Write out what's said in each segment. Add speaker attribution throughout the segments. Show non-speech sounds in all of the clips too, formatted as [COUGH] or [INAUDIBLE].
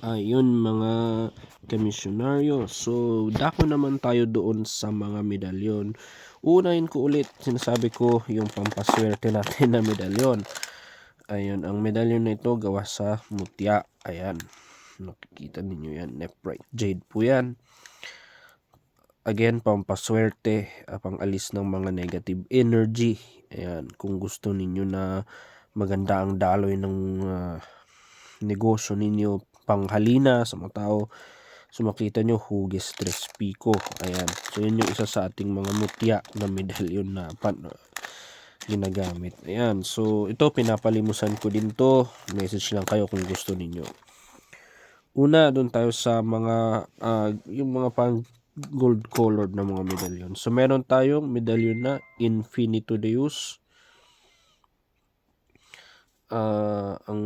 Speaker 1: Ayun mga komisyonaryo. So, dako naman tayo doon sa mga medalyon. Unahin ko ulit, sinasabi ko yung pampaswerte [LAUGHS] natin na medalyon. Ayun, ang medalyon na ito gawa sa mutya. Ayan, nakikita ninyo yan. Nephrite jade po yan. Again, pampaswerte, uh, pangalis ng mga negative energy. Ayan, kung gusto ninyo na maganda ang daloy ng uh, negosyo ninyo, panghalina sa mga tao. So makita nyo, hugis tres pico. Ayan. So yun yung isa sa ating mga mutya na medalyon na pan, uh, ginagamit. Ayan. So ito, pinapalimusan ko din to. Message lang kayo kung gusto ninyo. Una, doon tayo sa mga, uh, yung mga pang gold colored na mga medalyon. So meron tayong medalyon na Infinito Deus. Uh, ang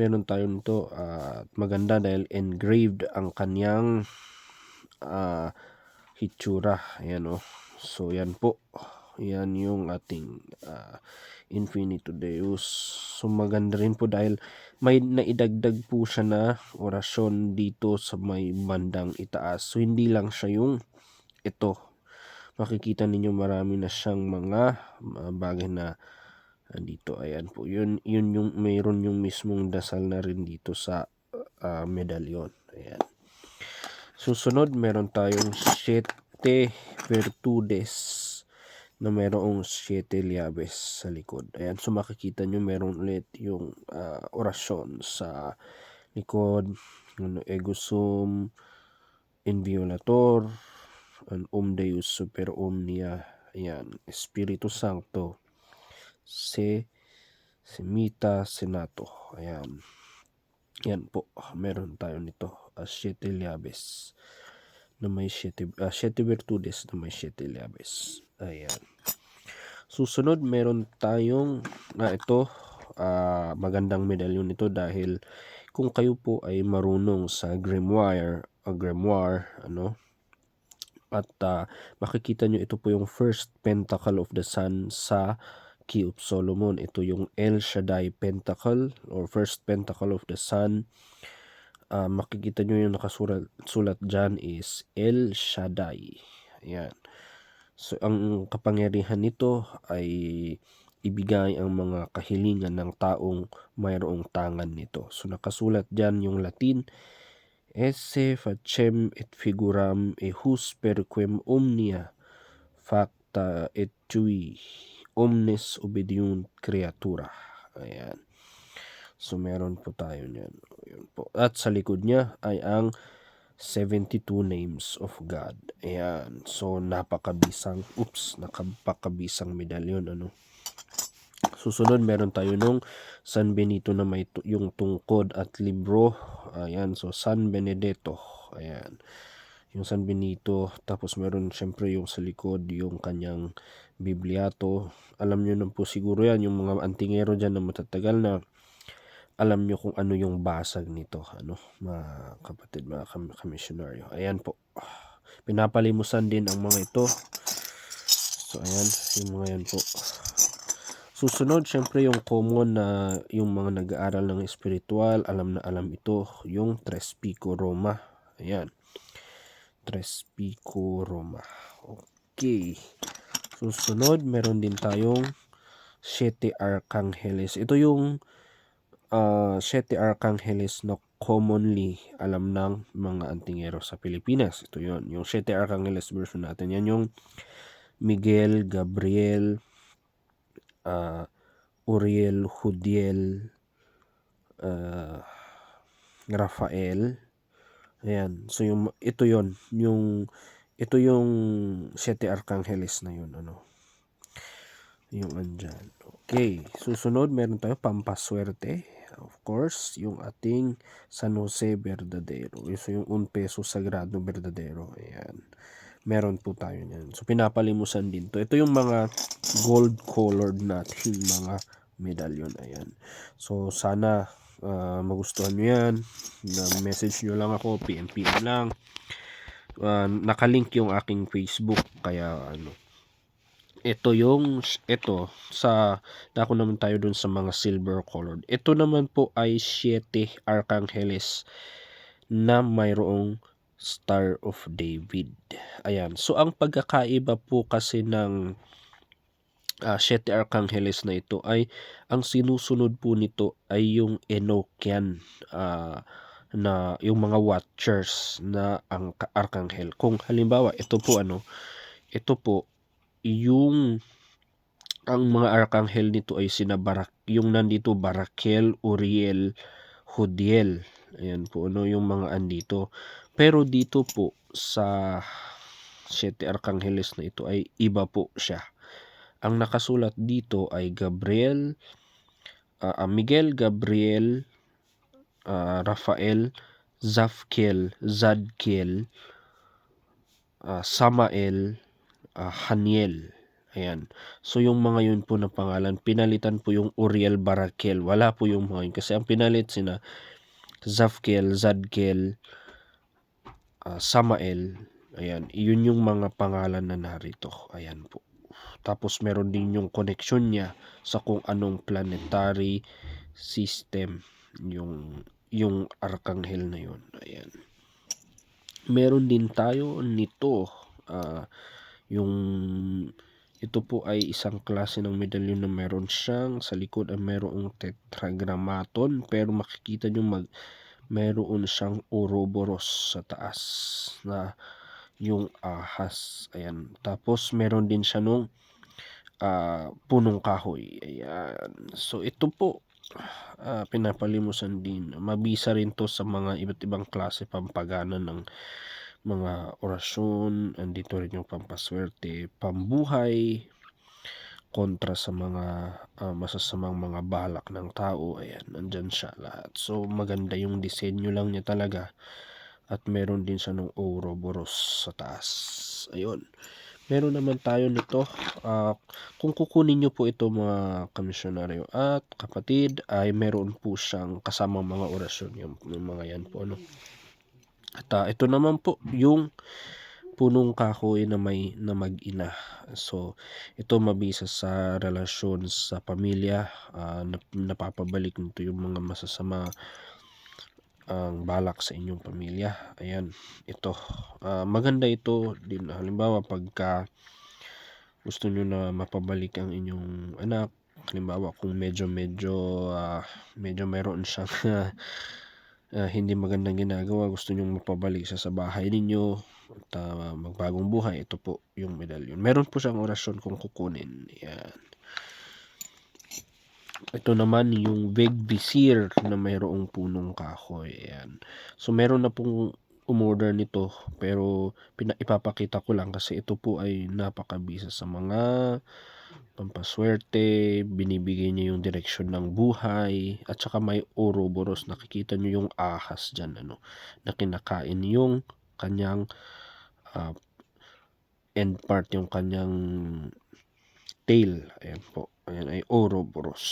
Speaker 1: meron tayo nito at uh, maganda dahil engraved ang kanyang uh, hitsura. Ayan o oh. so yan po. Yan yung ating uh, Infinito Deus. So maganda rin po dahil may naidagdag po siya na orasyon dito sa may bandang itaas. So hindi lang siya yung ito. Makikita ninyo marami na siyang mga bagay na dito ayan po. Yun yun yung mayroon yung mismong dasal na rin dito sa uh, medalyon. Ayan. Susunod meron tayong siete virtudes na mayroong siete liabes sa likod. Ayan so makikita nyo meron ulit yung uh, orasyon sa likod. Ano, ego sum inviolator an om deus super omnia. Ayan espiritu santo se Semita Senato. Ayan. Yan po. Meron tayo nito. Uh, siete liabes na may siete, uh, siete virtudes na may siete liabes. Ayan. Susunod, meron tayong na uh, ito, uh, magandang medalyon nito dahil kung kayo po ay marunong sa grimoire, uh, grimoire, ano, at uh, makikita nyo ito po yung first pentacle of the sun sa Key of Solomon. Ito yung El Shaddai Pentacle or First Pentacle of the Sun. Uh, makikita nyo yung nakasulat sulat dyan is El Shaddai. Ayan. So, ang kapangyarihan nito ay ibigay ang mga kahilingan ng taong mayroong tangan nito. So, nakasulat dyan yung Latin, Esse facem et figuram e hus perquem omnia facta et tui omnes obediunt creatura. Ayan. So, meron po tayo niyan. Ayan po. At sa likod niya ay ang 72 names of God. Ayan. So, napakabisang, oops, napakabisang medalyon. Ano? Susunod, meron tayo nung San Benito na may yung tungkod at libro. Ayan. So, San Benedetto. Ayan yung San Benito, tapos meron syempre yung sa likod, yung kanyang Bibliato. Alam nyo na po siguro yan, yung mga antingero dyan na matatagal na alam nyo kung ano yung basag nito, ano, mga kapatid, mga kam komisyonaryo. Ayan po. Pinapalimusan din ang mga ito. So, ayan, yung mga yan po. Susunod, syempre yung common na yung mga nag-aaral ng espiritual, alam na alam ito, yung Tres Pico Roma. Ayan. Tres Pico Roma. Okay. Susunod, meron din tayong Siete Archangeles. Ito yung uh, Siete Archangeles na commonly alam ng mga antingero sa Pilipinas. Ito yon Yung Siete Archangeles version natin. Yan yung Miguel, Gabriel, uh, Uriel, Judiel, uh, Rafael, Ayan. So yung ito yon yung ito yung Siete Archangeles na yun ano. Yung andyan. Okay. Susunod meron tayo pampaswerte. Of course, yung ating San Jose Verdadero. So yung un peso sagrado verdadero. Ayan. Meron po tayo niyan. So pinapalimusan din to. Ito yung mga gold colored natin mga medalyon. Ayan. So sana uh, magustuhan nyo yan na message nyo lang ako PM PM lang uh, nakalink yung aking Facebook kaya ano ito yung ito sa dako naman tayo dun sa mga silver colored. Ito naman po ay 7 archangeles na mayroong Star of David. Ayan. So ang pagkakaiba po kasi ng uh, Siete Archangeles na ito ay ang sinusunod po nito ay yung Enochian uh, na yung mga watchers na ang arkanghel. Kung halimbawa ito po ano, ito po yung ang mga arkanghel nito ay sina Barak, yung nandito Barakel, Uriel, Hudiel. Ayan po ano yung mga andito. Pero dito po sa Siete Arcangheles na ito ay iba po siya. Ang nakasulat dito ay Gabriel, uh, Miguel, Gabriel, uh, Rafael, Zafkiel, Zadkiel, uh, Samael, uh, Haniel. Ayan. So yung mga yun po na pangalan, pinalitan po yung Uriel Barakel. Wala po yung mga yun. Kasi ang pinalit sina Zafkiel, Zadkiel, uh, Samael. Ayan. Yun yung mga pangalan na narito. Ayan po. Tapos meron din yung connection niya sa kung anong planetary system yung yung arkanghel na yun. Ayan. Meron din tayo nito. Uh, yung ito po ay isang klase ng medalyon na meron siyang sa likod ay merong tetragrammaton pero makikita nyo mag meron siyang Ouroboros sa taas na yung ahas. Ayan. Tapos meron din siya nung uh, punong kahoy. Ayan. So ito po uh, pinapalimusan din. Mabisa rin to sa mga iba't ibang klase pampagana ng mga orasyon, andito rin yung pampaswerte, pambuhay, kontra sa mga uh, masasamang mga balak ng tao. Ayan, nandyan siya lahat. So, maganda yung disenyo lang niya talaga. At meron din siya ng Ouroboros sa taas. Ayun. Meron naman tayo nito. Uh, kung kukunin nyo po ito mga komisyonaryo at kapatid, ay meron po siyang kasamang mga orasyon. Yung, yung mga yan po. Ano? At uh, ito naman po yung punong kahoy na may na mag-ina. So ito mabisa sa relasyon sa pamilya, uh, napapabalik nito yung mga masasama ang balak sa inyong pamilya. Ayan, ito. Uh, maganda ito din. Halimbawa, pagka gusto nyo na mapabalik ang inyong anak, halimbawa kung medyo medyo uh, medyo meron siyang uh, [LAUGHS] hindi magandang ginagawa, gusto nyong mapabalik siya sa bahay ninyo at uh, magbagong buhay, ito po yung medalyon. Meron po siyang orasyon kung kukunin. Yan. Ito naman yung Big Vizier na mayroong punong kahoy. Yan. So meron na pong umorder nito pero ipapakita ko lang kasi ito po ay napakabisa sa mga pampaswerte, binibigay niya yung direksyon ng buhay, at saka may Ouroboros, nakikita niyo yung ahas dyan, ano, na kinakain yung kanyang uh, end part, yung kanyang tail, ayan po, ayan ay Ouroboros.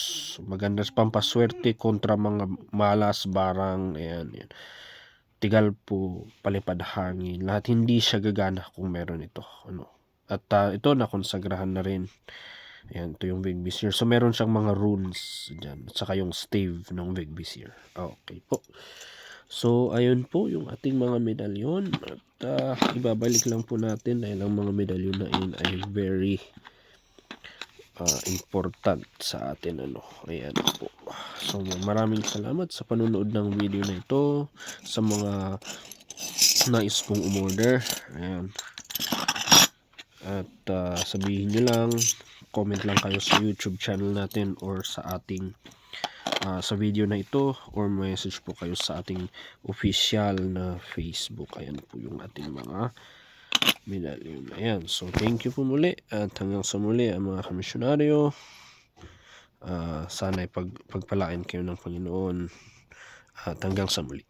Speaker 1: Maganda sa pampaswerte kontra mga malas, barang, ayan, ayan. Tigal po, palipad hangin, lahat hindi siya gagana kung meron ito, ano. At uh, ito na konsagrahan na rin Ayan, ito yung Big. So, meron siyang mga runes dyan. At saka yung stave ng Big. Okay po. So, ayun po yung ating mga medalyon. At uh, ibabalik lang po natin dahil ang mga medalyon na yun ay very uh, important sa atin. Ano. Ayan po. So, maraming salamat sa panonood ng video na ito. Sa mga nais pong umorder. Ayan. At uh, sabihin nyo lang comment lang kayo sa YouTube channel natin or sa ating uh, sa video na ito or message po kayo sa ating official na Facebook. Ayan po yung ating mga medalyon. Ayan. So, thank you po muli at hanggang sa muli ang mga komisyonaryo. Uh, sana pag, pagpalain kayo ng Panginoon at hanggang sa muli.